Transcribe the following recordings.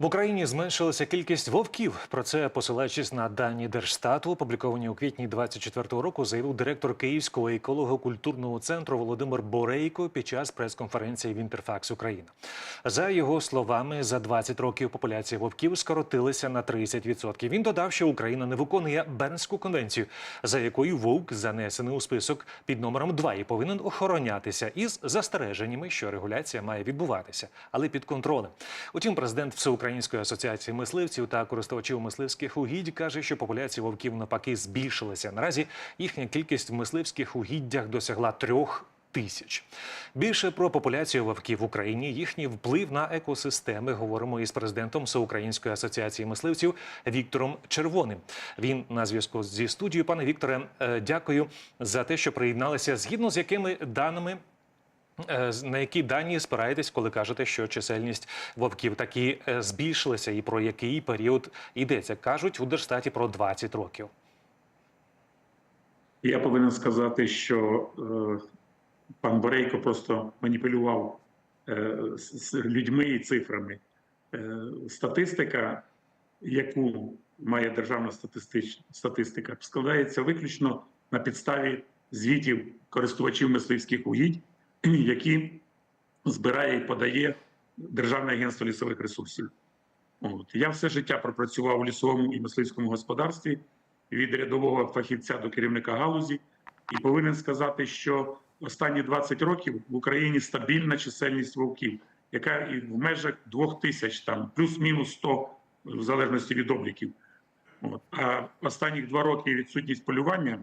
В Україні зменшилася кількість вовків. Про це, посилаючись на дані Держстату, опубліковані у квітні 24-го року, заявив директор Київського еколого-культурного центру Володимир Борейко під час прес-конференції в Інтерфакс Україна. За його словами, за 20 років популяція вовків скоротилася на 30%. Він додав, що Україна не виконує Бернську конвенцію, за якою вовк занесений у список під номером 2 і повинен охоронятися із застереженнями, що регуляція має відбуватися, але під контролем. Утім, президент Всеукраїнської асоціації мисливців та користувачів мисливських угідь каже, що популяція вовків навпаки збільшилася. Наразі їхня кількість в мисливських угіддях досягла трьох. Тисяч більше про популяцію вовків в Україні, їхній вплив на екосистеми. Говоримо із президентом Всеукраїнської асоціації мисливців Віктором Червоним. Він на зв'язку зі студією. Пане Вікторе, е, дякую за те, що приєдналися. Згідно з якими даними На які дані спираєтесь, коли кажете, що чисельність вовків таки е, збільшилася, і про який період йдеться? кажуть у Держстаті про 20 років. Я повинен сказати, що е, пан Борейко просто маніпулював е, з, людьми і цифрами. Е, статистика, яку має державна статистика, складається виключно на підставі звітів користувачів мисливських угідь, які збирає і подає Державне агентство лісових ресурсів. От. Я все життя пропрацював у лісовому і мисливському господарстві від рядового фахівця до керівника галузі, і повинен сказати, що останні 20 років в Україні стабільна чисельність вовків, яка і в межах 2 тисяч, там плюс-мінус 100, в залежності від обліків. От. А останніх два роки відсутність полювання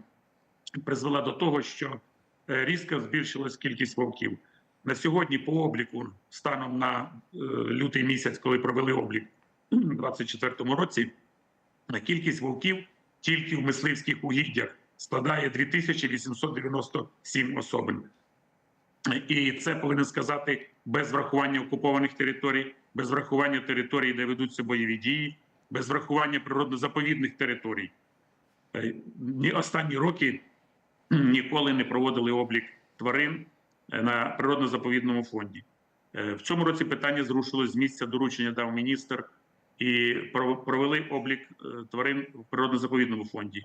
призвела до того, що різко збільшилась кількість вовків. На сьогодні по обліку, станом на е, лютий місяць, коли провели облік у 2024 році, кількість вовків тільки в мисливських угіддях складає 2897 особин. І це повинен сказати без врахування окупованих територій, без врахування територій, де ведуться бойові дії, без врахування природно-заповідних територій. Е, останні роки ніколи не проводили облік тварин е, на природно-заповідному фонді. Е, В цьому році питання зрушилось з місця доручення дав міністр і про- провели облік е, тварин в природно-заповідному фонді.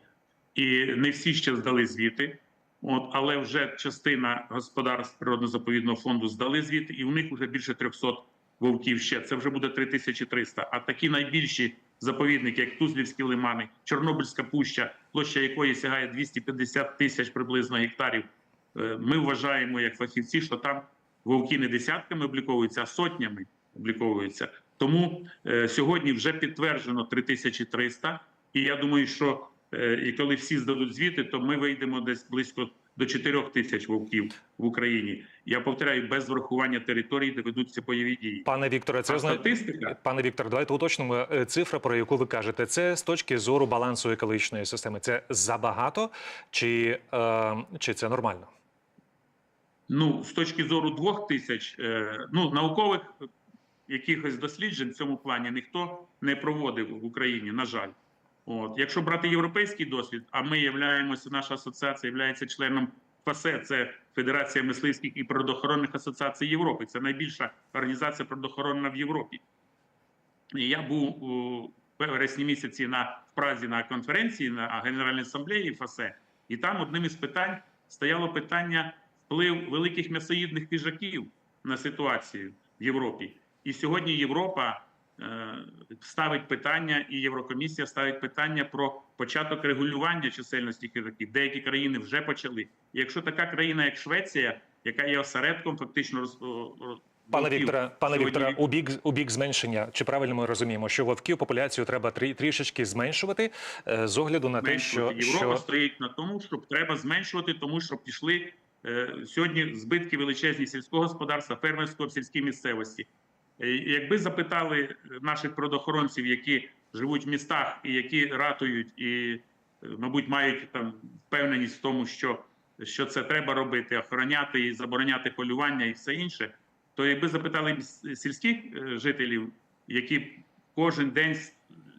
І не всі ще здали звіти, от, але вже частина господарств природно-заповідного фонду здали звіти, і у них вже більше 300 вовків ще. Це вже буде 3300. А такі найбільші заповідники, як Тузлівські лимани, Чорнобильська пуща, площа якої сягає 250 тисяч приблизно гектарів. Е, Ми вважаємо, як фахівці, що там вовки не десятками обліковуються, а сотнями обліковуються. Тому е, сьогодні вже підтверджено 3300, і я думаю, що е, і коли всі здадуть звіти, то ми вийдемо десь близько до 4 тисяч вовків в Україні. Я повторяю, без врахування територій, де ведуться бойові дії. Пане Вікторе, це А статистика Пане Вікторе, давайте уточнимо Е, цифра, про яку ви кажете. Це з точки зору балансу екологічної системи. Це забагато чи, е, чи це нормально? Ну, з точки зору двох тисяч, е, ну наукових якихось досліджень в цьому плані ніхто не проводив в Україні, на жаль. От, якщо брати європейський досвід, а ми являємося, наша асоціація є членом ФАСЕ, це Федерація мисливських і природоохоронних асоціацій Європи. Це найбільша організація природоохоронна в Європі. І я був у вересні місяці на в Празі на конференції на Генеральній асамблеї ФАСЕ, і там одним із питань стояло питання вплив великих м'ясоїдних хижаків на ситуацію в Європі. І сьогодні Європа ставить питання, і Єврокомісія ставить питання про початок регулювання чисельності хижаків. Деякі країни вже почали. І якщо така країна, як Швеція, яка є осередком, фактично роз, Пане Вікторе, пане Вікторе, у бік у бік зменшення. Чи правильно ми розуміємо, що вовків популяцію треба трі, трішечки зменшувати е, з огляду на те, що. Європа що стоїть на тому, щоб треба зменшувати, тому що пішли е, сьогодні збитки величезні сільського господарства, фермерського в сільській місцевості. Е, якби запитали наших природоохоронців, які живуть в містах і які ратують, і, е, мабуть, мають там впевненість в тому, що, що це треба робити, охороняти і забороняти полювання і все інше, то якби запитали сільських е, жителів, які кожен день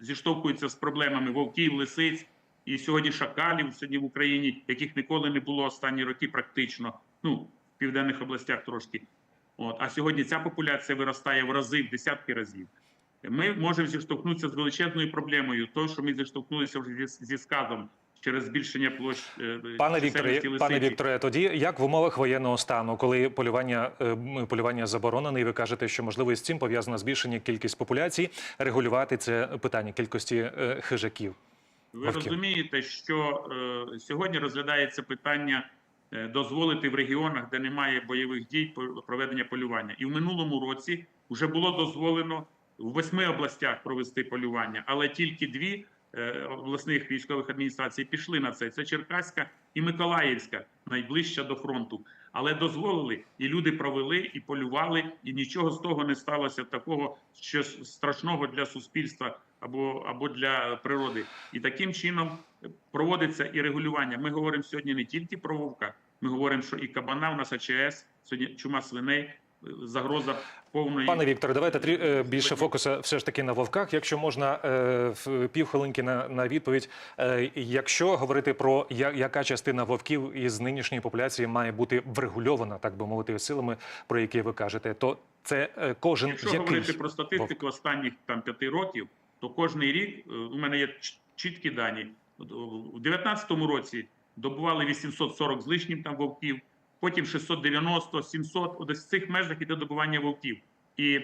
зіштовхуються з проблемами вовків, лисиць і сьогодні шакалів сьогодні в Україні, яких ніколи не було останні роки, практично. Ну в південних областях трошки. От а сьогодні ця популяція виростає в рази, в десятки разів. Ми можемо зіштовхнутися з величезною проблемою, то що ми зіштовхнулися вже зі, зі сказом через збільшення площ е, Пане Вікторе, пане. Вікторе, тоді як в умовах воєнного стану, коли полювання е, полювання заборонене, і ви кажете, що можливо із цим пов'язано збільшення кількість популяції, регулювати це питання кількості е, хижаків. Ви Вовків. розумієте, що е, сьогодні розглядається питання дозволити в регіонах, де немає бойових дій, проведення полювання. І в минулому році вже було дозволено в восьми областях провести полювання, але тільки дві е, обласних військових адміністрацій пішли на це. Це Черкаська і Миколаївська, найближча до фронту. Але дозволили, і люди провели, і полювали, і нічого з того не сталося такого, що страшного для суспільства або, або для природи. І таким чином проводиться і регулювання. Ми говоримо сьогодні не тільки про вовка, ми говоримо, що і кабана у нас АЧС, сьогодні чума свиней, е, загроза повної. Пане Вікторе, давайте трі, е, більше фокуса все ж таки на вовках. Якщо можна е, в півхвилинки на, на відповідь. Е, якщо говорити про я, яка частина вовків із нинішньої популяції має бути врегульована, так би мовити, силами, про які ви кажете, то це кожен Якщо який говорити про статистику останніх там п'яти років, то кожний рік у мене є чіткі дані. У 19-му році добували 840 з лишнім там вовків, потім 690, 700. От в цих межах іде добування вовків. І,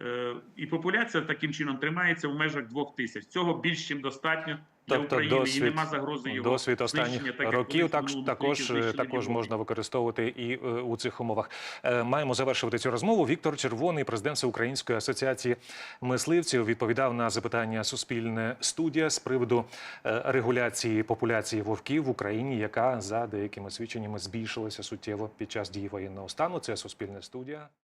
е, і популяція таким чином тримається в межах двох тисяч. Цього більш ніж достатньо Тобто України. досвід- і нема загрози його Досвід останніх так років так, також, також можна використовувати і е, у цих умовах. Е, Маємо завершувати цю розмову. Віктор Червоний, президент Всеукраїнської асоціації мисливців, відповідав на запитання Суспільне студія з приводу е, регуляції популяції вовків в Україні, яка за деякими свідченнями збільшилася суттєво під час дії воєнного стану. Це Суспільне студія.